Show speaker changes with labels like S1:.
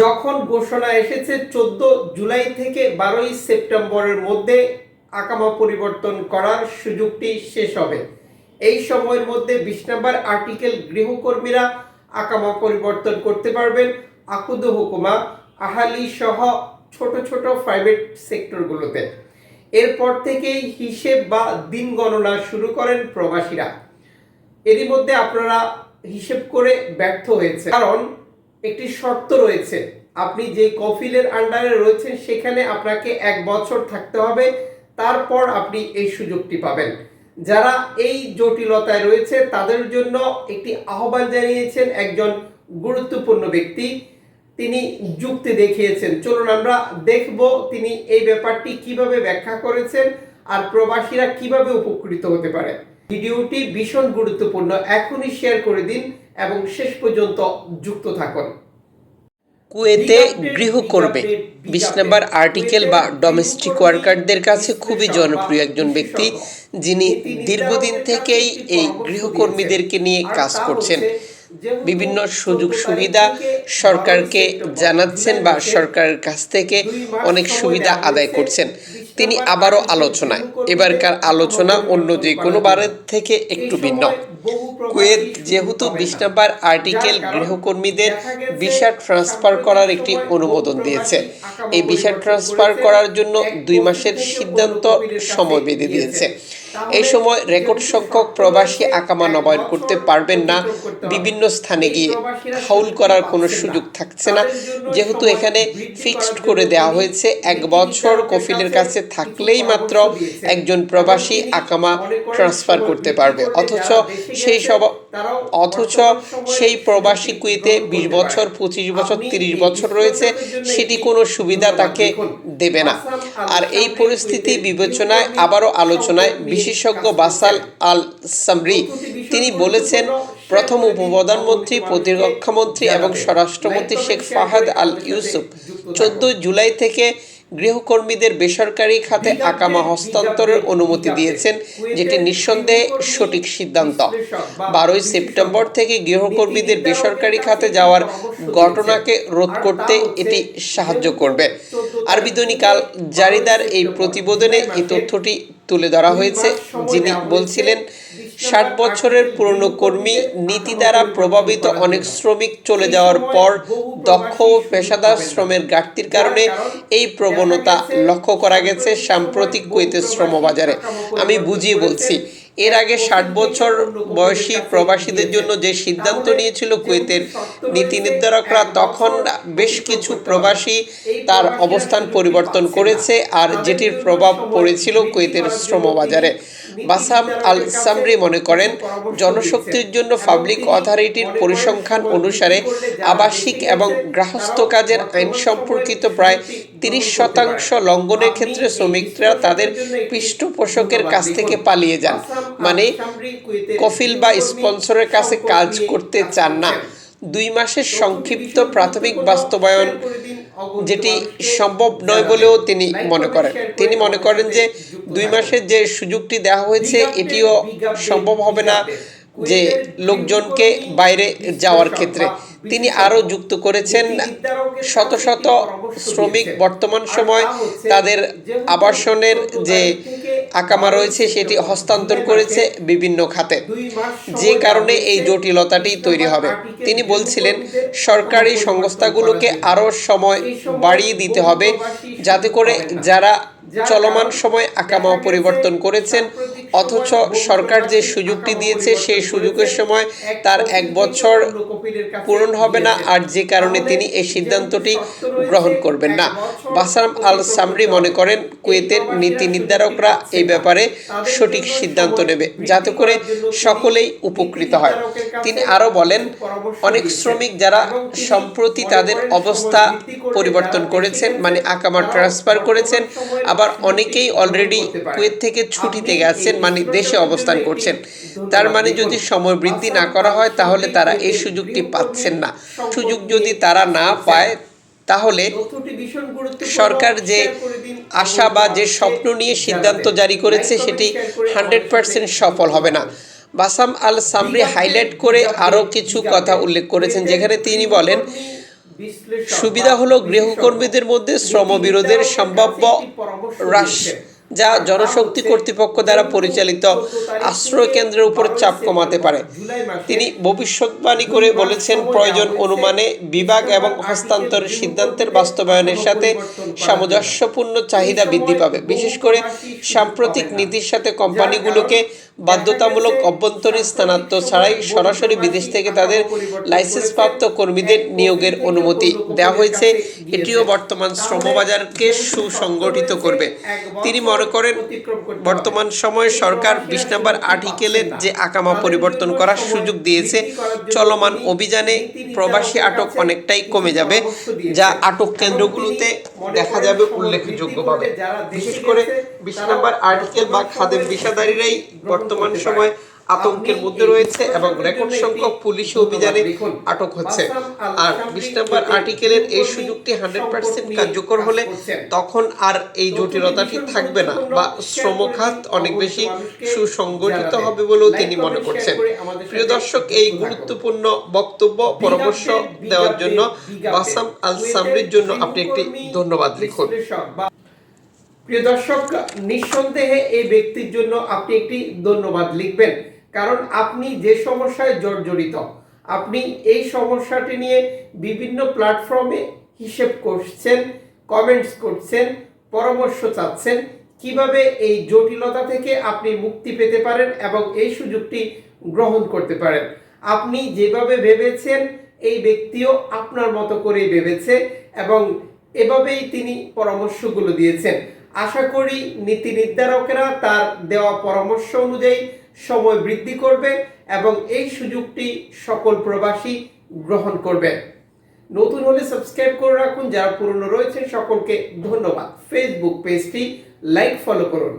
S1: যখন ঘোষণা এসেছে চোদ্দ জুলাই থেকে বারোই সেপ্টেম্বরের মধ্যে আকামা পরিবর্তন করার সুযোগটি শেষ হবে। এই সময়ের মধ্যে বিশ নম্বর আর্টিকেল গৃহকর্মীরা আকামা পরিবর্তন করতে পারবেন। আকুদ হুকুমা, আহালি সহ ছোট ছোট প্রাইভেট সেক্টরগুলোতে। এরপর থেকেই হিসেব বা দিন গণনা শুরু করেন প্রবাসীরা। এরই মধ্যে আপনারা হিসেব করে ব্যর্থ হয়েছে কারণ একটি শর্ত রয়েছে। আপনি যে কফিলের আন্ডারে রয়েছেন, সেখানে আপনাকে এক বছর থাকতে হবে। তারপর আপনি এই সুযোগটি পাবেন। যারা এই জটিলতায় রয়েছে, তাদের জন্য একটি আহ্বান জানিয়েছেন একজন গুরুত্বপূর্ণ ব্যক্তি। তিনি যুক্তি দেখিয়েছেন, চলুন আমরা দেখব তিনি এই ব্যাপারটি কীভাবে ব্যাখ্যা করেছেন আর প্রবাসীরা কীভাবে উপকৃত হতে পারে। ভিডিওটি ভীষণ গুরুত্বপূর্ণ। এখনই শেয়ার করে দিন। এবং শেষ পর্যন্ত যুক্ত থাকুন।
S2: কুয়েতে গৃহকর্মে বিশ নাম্বার আর্টিকেল বা ডোমেস্টিক ওয়ার্কারদের কাছে খুবই জনপ্রিয় একজন ব্যক্তি যিনি দীর্ঘদিন থেকেই এই গৃহকর্মীদেরকে নিয়ে কাজ করছেন। বিভিন্ন সুযোগ সুবিধা সরকারকে জানাচ্ছেন বা সরকারের কাছ থেকে অনেক সুবিধা আদায় করছেন। তিনি আবারও আলোচনায়। এবারকার আলোচনা অন্য যে কোনো বারের থেকে একটু ভিন্ন। কুয়েত যেহেতু বিশ নম্বর আর্টিকেল গৃহকর্মীদের ভিসা ট্রান্সফার করার একটি অনুমোদন দিয়েছে। এই ভিসা ট্রান্সফার করার জন্য দুই মাসের সিদ্ধান্ত সময় বেঁধে দিয়েছে। এই সময় রেকর্ড সংখ্যক প্রবাসী আকামা নবায়ন করতে পারবেন না। বিভিন্ন স্থানে গিয়ে হাউল করার কোনো সুযোগ থাকছে না। যেহেতু এখানে ফিক্সড করে দেওয়া হয়েছে, এক বছর কফিলের কাছে থাকলেই মাত্র একজন প্রবাসী আকামা ট্রান্সফার করতে পারবে। অথচ সেই সব অথচ সেই প্রবাসী কুয়েতে বিশ বছর, পঁচিশ বছর, তিরিশ বছর রয়েছে, সেটি কোনো সুবিধা তাকে দেবে না। আর এই পরিস্থিতি বিবেচনায়, আবারও আলোচনায় বিশেষজ্ঞ বাসাল আল সামরি তিনি বলেছেন, প্রথম উপপ্রধানমন্ত্রী, প্রতিরক্ষামন্ত্রী এবং স্বরাষ্ট্রমন্ত্রী শেখ ফাহাদ আল ইউসুফ চোদ্দ জুলাই থেকে গৃহকর্মীদের বেসরকারি খাতে আকামা হস্তান্তরের অনুমতি দিয়েছেন যেটি নিঃসন্দেহে সঠিক সিদ্ধান্ত। বারোই সেপ্টেম্বর থেকে গৃহকর্মীদের বেসরকারি খাতে যাওয়ার ঘটনাকে রোধ করতে এটি সাহায্য করবে। আরবি দৈনিক আল জারিদার এই প্রতিবেদনে এই তথ্যটি তুলে ধরা হয়েছে। যিনি বলছিলেন ষাট বছরের পুরনো কর্মী নীতি দ্বারা প্রভাবিত অনেক শ্রমিক চলে যাওয়ার পর দক্ষ ও পেশাদার শ্রমের ঘাটতির কারণে এই প্রবণতা লক্ষ্য করা গেছে সাম্প্রতিক কুয়েতের শ্রমবাজারে। আমি বুঝিয়ে বলছি এর আগে ষাট বছর বয়সী প্রবাসীদের জন্য যে সিদ্ধান্ত নিয়েছিল কুয়েতের নীতি নির্ধারকরা তখন বেশ কিছু প্রবাসী তার অবস্থান পরিবর্তন করেছে আর যেটির প্রভাব পড়েছিল কুয়েতের শ্রমবাজারে। বাসাম আল সামরি মনে করেন জনশক্তির জন্য পাবলিক অথরিটির পরিসংখ্যান অনুসারে আবাসিক এবং গৃহস্থ কাজের আইন সম্পর্কিত প্রায় তিরিশ শতাংশ লঙ্ঘনের ক্ষেত্রে শ্রমিকরা তাদের পৃষ্ঠপোষকের কাছ থেকে পালিয়ে যান। মানে কফিল বা স্পন্সরের কাছে কাজ করতে চান না। দুই মাসের সংক্ষিপ্ত প্রাথমিক বাস্তবায়ন যেটি সম্ভব নয় বলেও তিনি মনে করেন। তিনি মনে করেন যে দুই মাসের যে সুযোগটি দেওয়া হয়েছে, এটিও সম্ভব হবে না যে লোকজনকে বাইরে যাওয়ার ক্ষেত্রে। তিনি আরও যুক্ত করেছেন শত শত শ্রমিক বর্তমান সময় তাদের আবাসনের যে আকামা রয়েছে সেটি হস্তান্তর করেছে বিভিন্ন খাতে। যে কারণে এই জটিলতাটি তৈরি হবে। তিনি বলছিলেন, সরকারি সংস্থাগুলোকে আরও সময় বাড়িয়ে দিতে হবে যাতে করে যারা চলমান সময় আকামা পরিবর্তন করেছেন অথচ সরকার যে সুযোগটি দিয়েছে, সেই সুযোগের সময় তার এক বছর পূরণ হবে না আর যে কারণে তিনি এই সিদ্ধান্তটি গ্রহণ করবেন না। বাসাম আল সামরি মনে করেন, কুয়েতের নীতি নির্ধারকরা এই ব্যাপারে সঠিক সিদ্ধান্ত নেবে, যাতে করে সকলেই উপকৃত হয়। তিনি আরও বলেন, অনেক শ্রমিক যারা সম্প্রতি তাদের অবস্থা পরিবর্তন করেছেন মানে আকামা ট্রান্সফার করেছেন, আবার অনেকেই অলরেডি কুয়েত থেকে ছুটিতে গেছেন। মানে দেশে অবস্থান করছেন তার মানে যদি সময় বৃদ্ধি না করা হয়, তাহলে তারা এই সুযোগটি পাচ্ছেন না সুযোগ যদি তারা না পায়, তাহলে সরকার যে আশা বা যে স্বপ্ন নিয়ে সিদ্ধান্ত জারি করেছে, সেটি হান্ড্রেড পার্সেন্ট সফল হবে না বাসাম আল সামরি হাইলাইট করে আরও কিছু কথা উল্লেখ করেছেন, যেখানে তিনি বলেন, সুবিধা হলো গৃহকর্মীদের মধ্যে শ্রমবিরোধের সম্ভাব্য হ্রাস। যা জনশক্তি কর্তৃপক্ষ দ্বারা পরিচালিত
S1: 14
S2: আশ্রয় কেন্দ্রের উপর চাপ কমাতে পারে তিনি ভবিষ্যৎবাণী করে বলেছেন, প্রয়োজন অনুমানে বিভাগ এবং হস্তান্তরের সিদ্ধান্তের বাস্তবায়নের সাথে সামঞ্জস্যপূর্ণ চাহিদা বৃদ্ধি পাবে বিশেষ করে সাম্প্রতিক। নীতির সাথে কোম্পানিগুলোকে বাধ্যতামূলক অভ্যন্তরীণ স্থানান্তর ছাড়াই সরাসরি বিদেশ থেকে তাদের লাইসেন্সপ্রাপ্ত কর্মীদের নিয়োগের অনুমতি দেওয়া হয়েছে এটিও বর্তমান শ্রমবাজারকে সুসংগঠিত করবে তিনি মনে করেন। বর্তমান সময়ে সরকার বিশ নম্বর আর্টিকেলের যে আকামা পরিবর্তন করার সুযোগ দিয়েছে, চলমান অভিযানে প্রবাসী আটক অনেকটাই কমে যাবে, যা আটক কেন্দ্রগুলোতে দেখা যাবে উল্লেখযোগ্যভাবে বিশেষ করে বিশ নম্বর আর্টিকেল বা
S1: সময়ের
S2: বিষাদারীরাই বর্তমান সময় আতঙ্কের মধ্যে রয়েছে এবং রেকর্ড সংখ্যক পুলিশি অভিযানে আটক হচ্ছে আর বিশ নম্বর আর্টিকেলের এই সুযোগটি হান্ড্রেড পার্সেন্ট কার্যকর হলে তখন আর এই জটিলতাটি থাকবে না বা শ্রমখাত অনেক বেশি সুসংগঠিত হবে বলেও তিনি মনে করছেন প্রিয় দর্শক, এই গুরুত্বপূর্ণ বক্তব্য, পরামর্শ দেওয়ার জন্য। বাসাম আল সামরির জন্য আপনি একটি ধন্যবাদ লিখুন
S1: প্রিয় দর্শক, নিঃসন্দেহে এই ব্যক্তির জন্য আপনি একটি ধন্যবাদ লিখবেন। কারণ আপনি যে সমস্যায় জর্জরিত, আপনি এই সমস্যাটি নিয়ে বিভিন্ন প্ল্যাটফর্মে হিসেব করছেন কমেন্টস করছেন, পরামর্শ চাচ্ছেন, কীভাবে এই জটিলতা থেকে আপনি মুক্তি পেতে পারেন এবং এই সুযোগটি গ্রহণ করতে পারেন। আপনি যেভাবে ভেবেছেন, এই ব্যক্তিও আপনার মতো করেই ভেবেছে এবং এভাবেই তিনি পরামর্শগুলো দিয়েছেন। আশা করি নীতি নির্ধারকেরা তার দেওয়া পরামর্শ অনুযায়ী সময় বৃদ্ধি করবে এবং এই সুযোগটি সকল প্রবাসী গ্রহণ করবে। নতুন হলে সাবস্ক্রাইব করে রাখুন, যারা পুরনো রয়েছে সকলকে ধন্যবাদ। ফেসবুক পেজটি লাইক ফলো করুন।